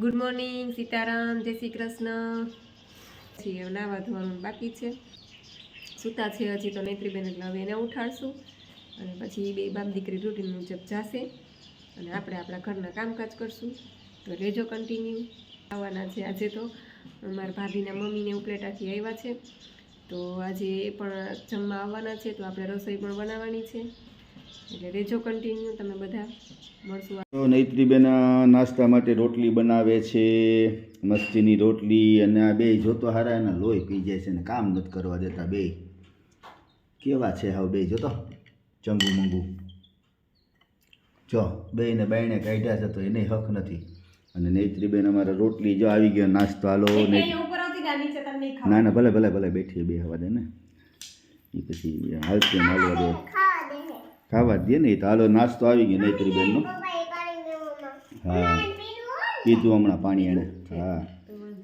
Good morning Sitaram, જય શ્રી કૃષ્ણ. પછી નાવા ધોવાનું બાકી છે. સૂતા છે હજી તો નેત્રીબેન એટલે હવે એને ઉઠાડશું. અને પછી બે બાપ દીકરી રૂટીન મુજબ જાશે. અને આપણે આપણા ઘરના કામકાજ કરશું. તો રેજો કન્ટિન્યુ આવવાના છે આજે તો. મારા ભાભીના મમ્મીને ઉપલેટાથી આવ્યા છે. તો આજે એ પણ જમવા આવવાના છે. તો આપણે રસોઈ પણ બનાવવાની છે. એટલે રેજો કન્ટિન્યુ તમે બધા મળશું તો નૈત્રીબેન નાસ્તા માટે રોટલી બનાવે છે મસ્તીની રોટલી અને આ બે જોતો હારા એના લોહી પી જાય છે ને કામ નથી કરવા દેતા બે કેવા છે હવે બે જોતો ચંગુ મંગુ જો બેને બાયણે કાઢ્યા છે તો એને હક નથી. અને નૈત્રીબેન અમારે રોટલી જો આવી ગયો નાસ્તો હાલો ના ના ભલે ભલે ભલે બેઠી બે હવા દે ને. એ પછી હાલતી હાલવા દે. ખાવા દે ને તો હાલો નાસ્તો આવી ગયો નૈત્રીબેનનો હા. કીધું હમણાં પાણી એને હા.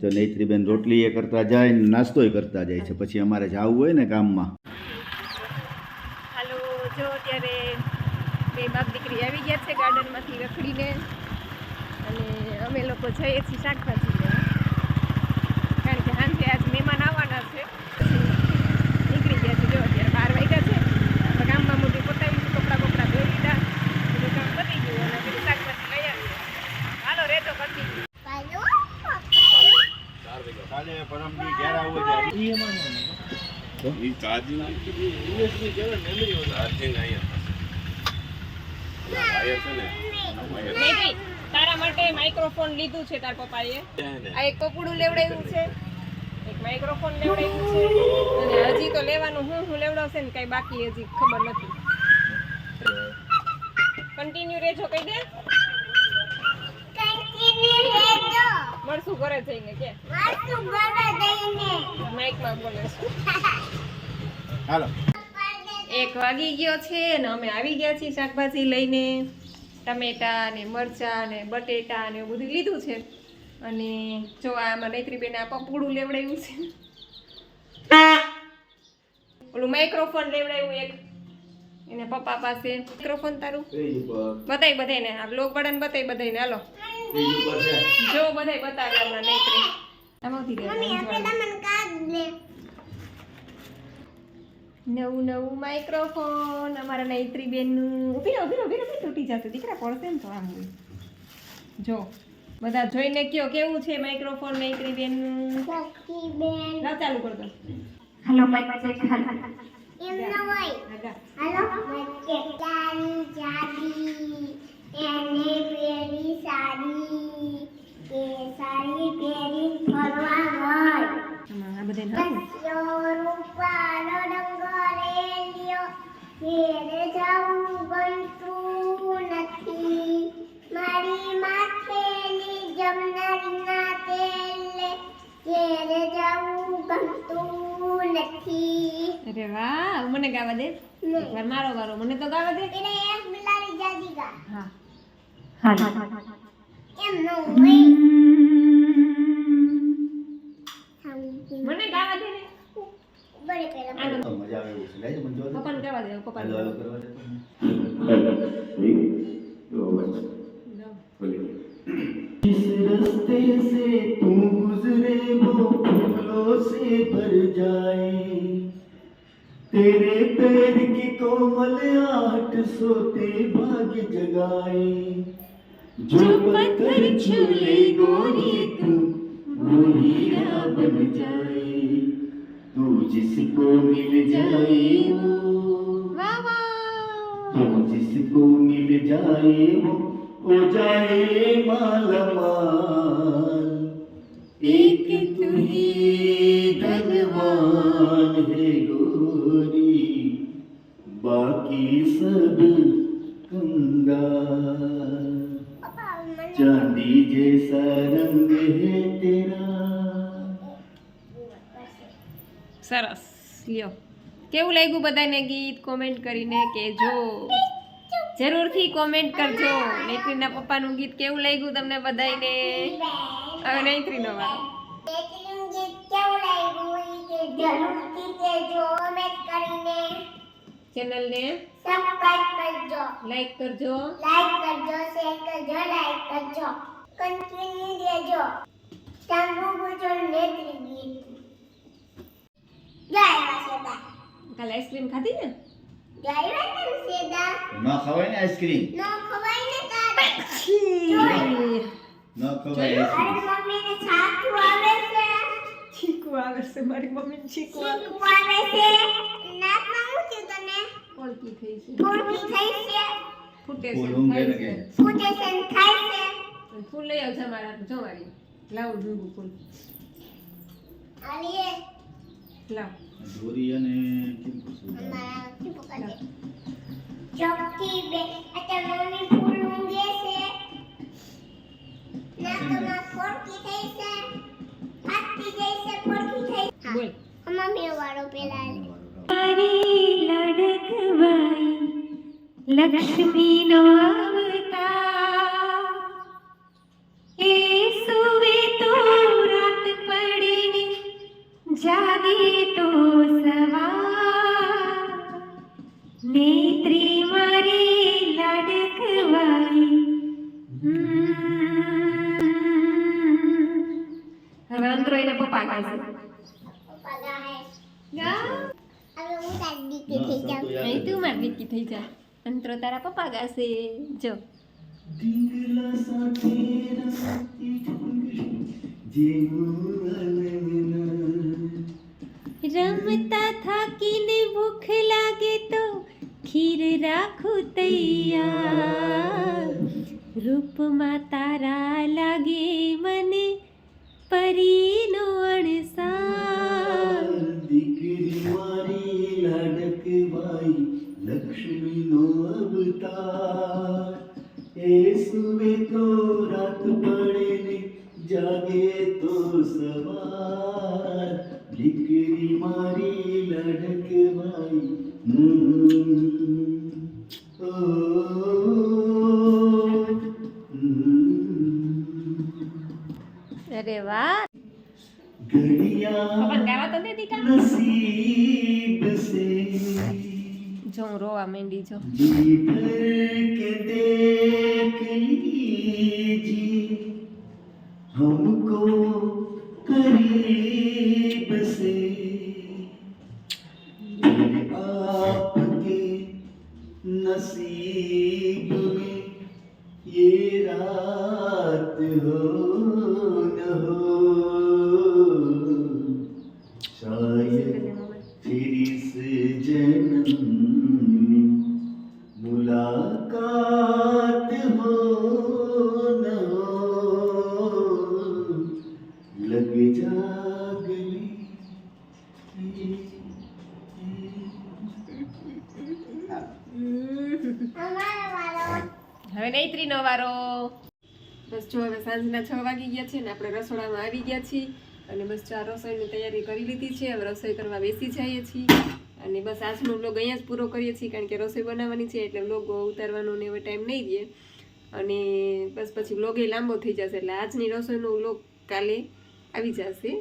તો નૈત્રીબેન રોટલી એ કરતા જાય ને નાસ્તોય કરતા જાય છે. પછી અમારે જવું હોય ને ગામમાં. હાલો, જો અત્યારે બે બાપ દીકરી આવી ગયા છે ગાર્ડનમાંથી રખડીને. અને અમે લોકો જઈએ છીએ શાકભાજી કારણ કે હાંજે આજ મહેમાન આવવાના છે નીકળી ગયા છે જો અત્યારે બાર વાગ્યા છે આપણે ગામમાં મોટી પતાવી કપડાં બપડા ધોઈ લીધા બધું કામ પતી ગયું અને પેલી શાકભાજી લઈ આવી હાલો રેતો કરતી નહીં તારા માટે માઇક્રોફોન લીધું છે તાર પપ્પાએ. આ એક કપડું લેવડાવ્યું છે. એક માઇક્રોફોન લેવડાવ્યું છે. અને હજી તો લેવાનું હું હું લેવડાવશે ને કઈ બાકી હજી ખબર નથી. કન્ટિન્યુ રહેજો કહી દે. મળશું ઘરે જઈને કે? માઇકમાં બોલે છે. હાલો. એક વાગી ગયો છે ને અમે આવી ગયા છીએ શાકભાજી લઈને. ટમેટા ને મરચાં ને બટેટા ને એવું બધું લીધું છે. અને જો આમાં નૈત્રીબેન આ પપૂડું લેવડાવ્યું છે. ઓલું માઇક્રોફોન લેવડાવ્યું એક. એને પપ્પા પાસે. માઇક્રોફોન તારું? બતાય બધાને આ બ્લોગ વાળાને બતાય બધાને હાલો જો બધાય બતાવે હમણાં નૈત્રી આમાંથી. નવું નવું માઇક્રોફોન અમારા નૈત્રી બેનનું ઊભી રહો ઊભી રહો ઊભી ઊભી તૂટી જતું દીકરા પડશે ને તો આમ. જો બધા જોઈને કયો કેવું છે માઇક્રોફોન નૈત્રી બેનનું ના ચાલુ કર દો. હાલો. આગા. આમાં જવું ગમતું નથી. મારી માથેની જમનારીના તેલે ઘેરે જવું ગમતું નથી. અરે વાહ મને ગાવા દે. એકવાર મારો વારો મને તો ગાવા દે. એને એક બિલાડી જાજી ગા. હા. હા. એમ ન હોય. બરે પેલા આનો મજા આવે એવું છે લેજો મને જોવા દે. પપ્પાને ગાવા દે પપ્પાને હાલો હાલો ગાવા દે. કરવા દે. जिस रास्ते से तू गुजरे वो फूलों से भर जाए तेरे पैर की कोमल आठ सोते भाग्य जगाए जो पत्थर छूले गोरी तू वो हीरा बन जाए तू जिसको मिल जाए वो तू जिसको मिल जाए वो हो जाए मालमाल एक तू ही धनवान है गोरी बाकी सब कंगाल चांदी जैसा रंग है સરસ. લ્યો. કેવું લાગ્યું બધાને ગીત? કોમેન્ટ કરીને કહેજો. જરૂરથી કોમેન્ટ કરજો. નૈત્રીના પપ્પાનું ગીત કેવું લાગ્યું તમને બધાને હવે નૈત્રીનો વારો. કે ચેનલને સબસ્ક્રાઇબ કરજો. લાઈક કરજો. લાઈક કરજો શેર કરજો લાઈક કરજો. કન્ટિન્યુ દેજો ચાંદુ ગુજો નેત્રી ગીત. કાલે આઈસ્ક્રીમ ખાધી ને ન ખવાય ને આઈસ્ક્રીમ નો ખવાય ને ન ખવાય મમ્મી ને સાચું આવે છે ચીકુ આવે છે મારી મમ્મી ચીકુ આવે. છે નાકમાં હું થયું તને ઓળખી થઈ છે. ફૂલકી થઈ છે ફૂટે છે ફૂલ છે? ફૂટે છે. ખાય છે લઈ આવજો મારા જો મારી. લાવું જોયું ફૂલ. દોરી અને કેમ પૂછું? અમારા શું પકડે ચોકથી બે. અત્યારે મમ્મી ફૂલ ઊંઘે છે. ફોડકી થઈ છે. ફાટતી જાય છે ફોડકી થઈ બોલ. મમ્મી વાળો પેલા લક્ષ્મીનો અવતાર અંતરો એને પપ્પા કહે નહીં તું મારી દીકરી થઈ જા. અંતરો તારા પપ્પા ગાશે. જો. રમતા થાકીને ભૂખ લાગે તો ખીર રાખું તૈયાર. રૂપમાં તારા લાગે મને પરીનો અણસાર. જો હું રોવા માંડી જો जी भर के देख लीजिए हमको करीब से आपके नसीब में ये रात हो न हो मुलाकात हो न हो लग जा गले અમારા વાળો હવે નૈત્રીનો વારો બસ જો હવે સાંજના છ વાગી ગયા છે ને આપણે રસોડામાં આવી ગયા છીએ અને બસ જો આ રસોઈની તૈયારી કરી લીધી છે હવે રસોઈ કરવા બેસી જઈએ છીએ અને બસ આજનો વ્લોગ અહીંયા જ પૂરો કરીએ છીએ કારણ કે રસોઈ બનાવવાની છે એટલે વ્લોગ ઉતારવાનો ને એવો ટાઈમ નહીં દે અને બસ પછી વ્લોગ એ લાંબો થઈ જશે એટલે આજની રસોઈનો વ્લોગ કાલે આવી જશે.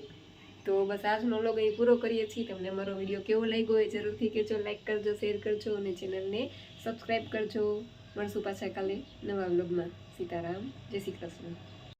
તો બસ આજનો વ્લોગ અહીં પૂરો કરીએ છીએ. તમને અમારો વીડિયો કેવો લાગ્યો હોય જરૂરથી કહેજો લાઇક કરજો શેર કરજો અને ચેનલને સબસ્ક્રાઈબ કરજો. મળશું પાછા કાલે નવા વ્લોગમાં સીતારામ. જય શ્રી કૃષ્ણ.